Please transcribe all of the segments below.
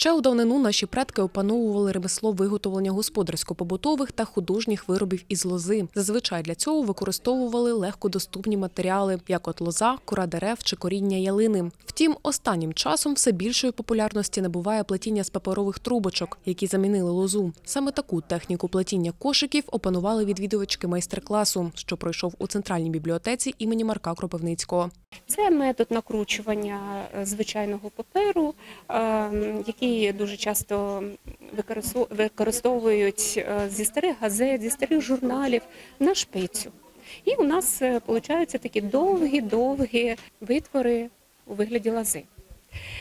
Ще у давнину наші предки опановували ремесло виготовлення господарсько-побутових та художніх виробів із лози. Зазвичай для цього використовували легкодоступні матеріали, як от лоза, кора дерев чи коріння ялини. Втім, останнім часом все більшої популярності набуває плетіння з паперових трубочок, які замінили лозу. Саме таку техніку плетіння кошиків опанували відвідувачки майстер-класу, що пройшов у центральній бібліотеці імені Марка Кропивницького. Це метод накручування е, звичайного паперу, е, який дуже часто використовують е, зі старих газет, зі старих журналів на шпицю. І у нас виходять такі довгі-довгі витвори у вигляді лози.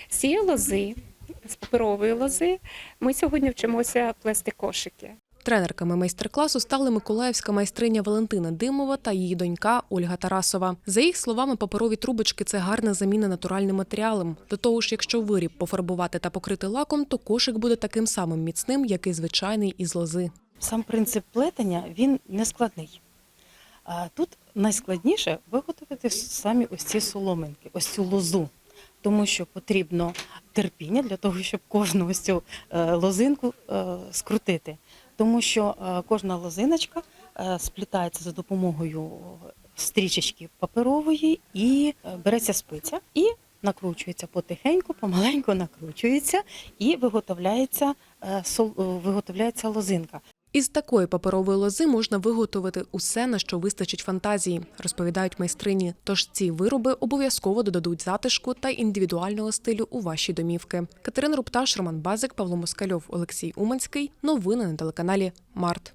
З цієї лози, з паперової лози, ми сьогодні вчимося плести кошики. Тренерками майстер-класу стали миколаївська майстриня Валентина Димова та її донька Ольга Тарасова. За їх словами, паперові трубочки це гарна заміна натуральним матеріалам. До того ж, якщо виріб пофарбувати та покрити лаком, то кошик буде таким самим міцним, як і звичайний із лози. Сам принцип плетення він не складний. Тут найскладніше виготовити самі ось ці соломинки, ось цю лозу. Тому що потрібно терпіння для того, щоб кожну ось цю е, лозинку е, скрутити. Тому що е, кожна лозиночка сплітається за допомогою стрічечки паперової і береться спиця і накручується потихеньку, помаленьку накручується і виготовляється, виготовляється лозинка. Із такої паперової лози можна виготовити усе, на що вистачить фантазії, розповідають майстрині. Тож ці вироби обов'язково додадуть затишку та індивідуального стилю у ваші домівки. Катерина Рупташ, Роман Базик, Павло Москальов, Олексій Уманський. Новини на телеканалі Март.